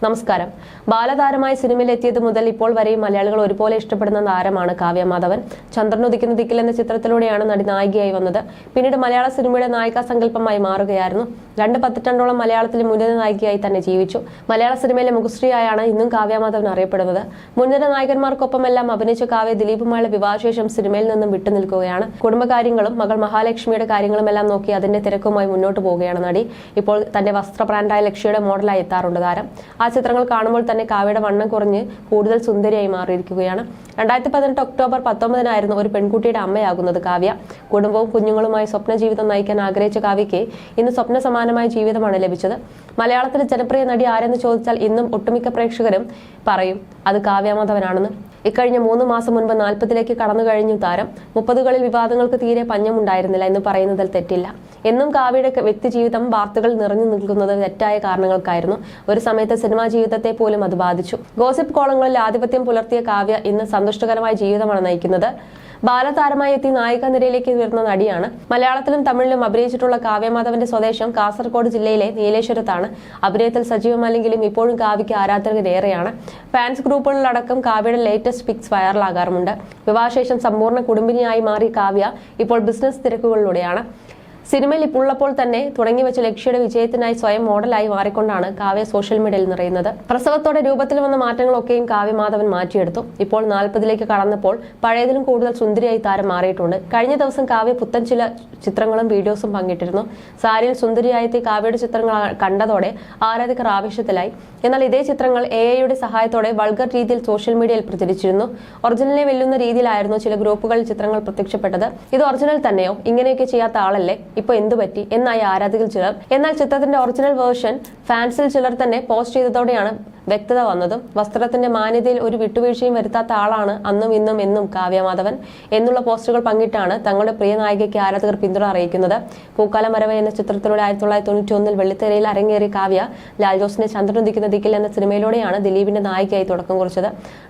നമസ്കാരം ബാലതാരമായി സിനിമയിൽ എത്തിയത് മുതൽ ഇപ്പോൾ വരെയും മലയാളികൾ ഒരുപോലെ ഇഷ്ടപ്പെടുന്ന താരമാണ് കാവ്യ മാധവൻ. ചന്ദ്രനുദിക്കുന്ന ദിക്കിൽ എന്ന ചിത്രത്തിലൂടെയാണ് നടി നായികയായി വന്നത്. പിന്നീട് മലയാള സിനിമയുടെ നായികാ സങ്കല്പമായി മാറുകയായിരുന്നു. രണ്ട് പതിറ്റാണ്ടോളം മലയാളത്തിലെ മുൻനിര നായികയായി തന്നെ ജീവിച്ചു. മലയാള സിനിമയിലെ മുഖശ്രീയായാണ് ഇന്നും കാവ്യ മാധവൻ അറിയപ്പെടുന്നത്. മുൻനിര നായകന്മാർക്കൊപ്പമെല്ലാം അഭിനയിച്ച കാവ്യ ദിലീപുമായുള്ള വിവാഹശേഷം സിനിമയിൽ നിന്നും വിട്ടുനിൽക്കുകയാണ്. കുടുംബകാര്യങ്ങളും മകൾ മഹാലക്ഷ്മിയുടെ കാര്യങ്ങളുമെല്ലാം നോക്കി അതിന്റെ തിരക്കുമായി മുന്നോട്ട് പോവുകയാണ് നടി. ഇപ്പോൾ തന്റെ വസ്ത്ര ബ്രാൻഡായ ലക്ഷ്യയുടെ മോഡലായി എത്താറുണ്ട് താരം. ആ ചിത്രങ്ങൾ കാണുമ്പോൾ തന്നെ കാവ്യയുടെ വണ്ണം കുറഞ്ഞ് കൂടുതൽ സുന്ദരിയായി മാറിയിരിക്കുകയാണ്. രണ്ടായിരത്തി പതിനെട്ട് ഒക്ടോബർ പത്തൊമ്പതിനായിരുന്നു ഒരു പെൺകുട്ടിയുടെ അമ്മയാകുന്നത് കാവ്യ. കുടുംബവും കുഞ്ഞുങ്ങളുമായി സ്വപ്ന ജീവിതം നയിക്കാൻ ആഗ്രഹിച്ച കാവ്യയ്ക്ക് ഇന്ന് സ്വപ്ന സമാനമായ ജീവിതമാണ് ലഭിച്ചത്. മലയാളത്തിലെ ജനപ്രിയ നടി ആരെന്ന് ചോദിച്ചാൽ ഇന്നും ഒട്ടുമിക്ക പ്രേക്ഷകരും പറയും അത് കാവ്യ കാവ്യമാധവനാണെന്ന്. ഇക്കഴിഞ്ഞ മൂന്ന് മാസം മുൻപ് നാൽപ്പതിലേക്ക് കടന്നു കഴിഞ്ഞു താരം. മുപ്പതുകളിൽ വിവാദങ്ങൾക്ക് തീരെ പഞ്ഞമുണ്ടായിരുന്നില്ല എന്ന് പറയുന്നതിൽ തെറ്റില്ല. എന്നും കാവ്യയുടെ വ്യക്തിജീവിതം വാർത്തകൾ നിറഞ്ഞു നിൽക്കുന്നത് തെറ്റായ കാരണങ്ങൾക്കായിരുന്നു. ഒരു സമയത്ത് സിനിമാ ജീവിതത്തെ പോലും അത് ബാധിച്ചു. ഗോസിപ്പ് കോളങ്ങളിൽ ആധിപത്യം പുലർത്തിയ കാവ്യ ഇന്ന് സന്തുഷ്ടകരമായ ജീവിതമാണ് നയിക്കുന്നത്. ബാലതാരമായി എത്തി നായിക നിരയിലേക്ക് ഉയർന്ന നടിയാണ്. മലയാളത്തിലും തമിഴിലും അഭിനയിച്ചിട്ടുള്ള കാവ്യമാധവന്റെ സ്വദേശം കാസർഗോഡ് ജില്ലയിലെ നീലേശ്വരത്താണ്. അഭിനയത്തിൽ സജീവമല്ലെങ്കിലും ഇപ്പോഴും കാവ്യയ്ക്ക് ആരാധകരേറെയാണ് ഫാൻസ് ഗ്രൂപ്പുകളിലടക്കം കാവ്യയുടെ ലേറ്റസ്റ്റ് പിക്സ് വൈറലാകാറുമുണ്ട് വിവാഹശേഷം സമ്പൂർണ കുടുംബിനിയായി മാറിയ കാവ്യ ഇപ്പോൾ ബിസിനസ് തിരക്കുകളിലൂടെയാണ്. സിനിമയിൽ ഉള്ളപ്പോൾ തന്നെ തുടങ്ങി വെച്ച ലക്ഷ്യയുടെ വിജയത്തിനായി സ്വയം മോഡലായി മാറിക്കൊണ്ടാണ് കാവ്യ സോഷ്യൽ മീഡിയയിൽ നിറയുന്നത്. പ്രസവത്തോടെ രൂപത്തിൽ വന്ന മാറ്റങ്ങളൊക്കെയും കാവ്യ മാധവൻ മാറ്റിയെടുത്തു. ഇപ്പോൾ നാൽപ്പതിലേക്ക് കടന്നപ്പോൾ പഴയതിലും കൂടുതൽ സുന്ദരിയായി താരം മാറിയിട്ടുണ്ട്. കഴിഞ്ഞ ദിവസം കാവ്യ പുത്തൻ ചില ചിത്രങ്ങളും വീഡിയോസും പങ്കിട്ടിരുന്നു. സാരിയിൽ സുന്ദരിയായെത്തി കാവ്യയുടെ ചിത്രങ്ങൾ കണ്ടതോടെ ആരാധകർ ആവേശത്തിലായി. എന്നാൽ ഇതേ ചിത്രങ്ങൾ എ ഐയുടെ സഹായത്തോടെ വൾഗർ രീതിയിൽ സോഷ്യൽ മീഡിയയിൽ പ്രചരിച്ചിരുന്നു. ഒറിജിനലിനെ വെല്ലുന്ന രീതിയിലായിരുന്നു ചില ഗ്രൂപ്പുകളിൽ ചിത്രങ്ങൾ പ്രത്യക്ഷപ്പെട്ടത്. ഇത് ഒറിജിനൽ തന്നെയോ? ഇങ്ങനെയൊക്കെ ചെയ്യാത്ത ആളല്ലേ? ഇപ്പൊ എന്തു പറ്റി? എന്നായി ആരാധകർ ചിലർ. എന്നാൽ ചിത്രത്തിന്റെ ഒറിജിനൽ വേർഷൻ ഫാൻസിൽ ചിലർ തന്നെ പോസ്റ്റ് ചെയ്തതോടെയാണ് വ്യക്തത വന്നതും വസ്ത്രത്തിന്റെ മാന്യതയിൽ ഒരു വിട്ടുവീഴ്ചയും വരുത്താത്ത ആളാണ് അന്നും ഇന്നും എന്നും കാവ്യമാധവൻ എന്നുള്ള പോസ്റ്ററുകൾ പങ്കിട്ടാണ് തങ്ങളുടെ പ്രിയ നായികയ്ക്ക് ആരാധകർ പിന്തുണ അറിയിക്കുന്നത്. പൂക്കാല മരവ എന്ന ചിത്രത്തിലൂടെ ആയിരത്തി തൊള്ളായിരത്തി തൊണ്ണൂറ്റി ഒന്നിൽ വെള്ളിത്തിരയിൽ അരങ്ങേറിയ കാവ്യ ലാൽ ജോസിനെ ചന്ദ്രനുദിക്കുന്ന ദിക്കിൽ എന്ന സിനിമയിലൂടെയാണ് ദിലീപിന്റെ നായികയായി തുടക്കം കുറിച്ചത്.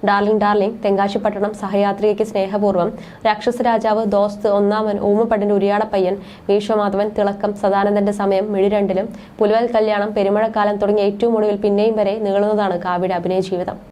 ഡാർലിംഗ് ഡാർലിംഗ് തെങ്കാശിപ്പട്ടണം സഹയാത്രികയ്ക്ക് സ്നേഹപൂർവം രാക്ഷസ രാജാവ് ദോസ്ത് ഒന്നാമൻ ഊമപ്പടിന്റെ ഉരിയാടപ്പയ്യൻ മീശോമാധവൻ തിളക്കം സദാനന്ദന്റെ സമയം മിഴിരണ്ടിലും പുലുവൽ കല്യാണം പെരുമഴക്കാലം തുടങ്ങിയ ഏറ്റവും ഒടുവിൽ പിന്നെയും വരെ നീളുന്നതാണ് കാവ്യയുടെ അഭിനയ ജീവിതം.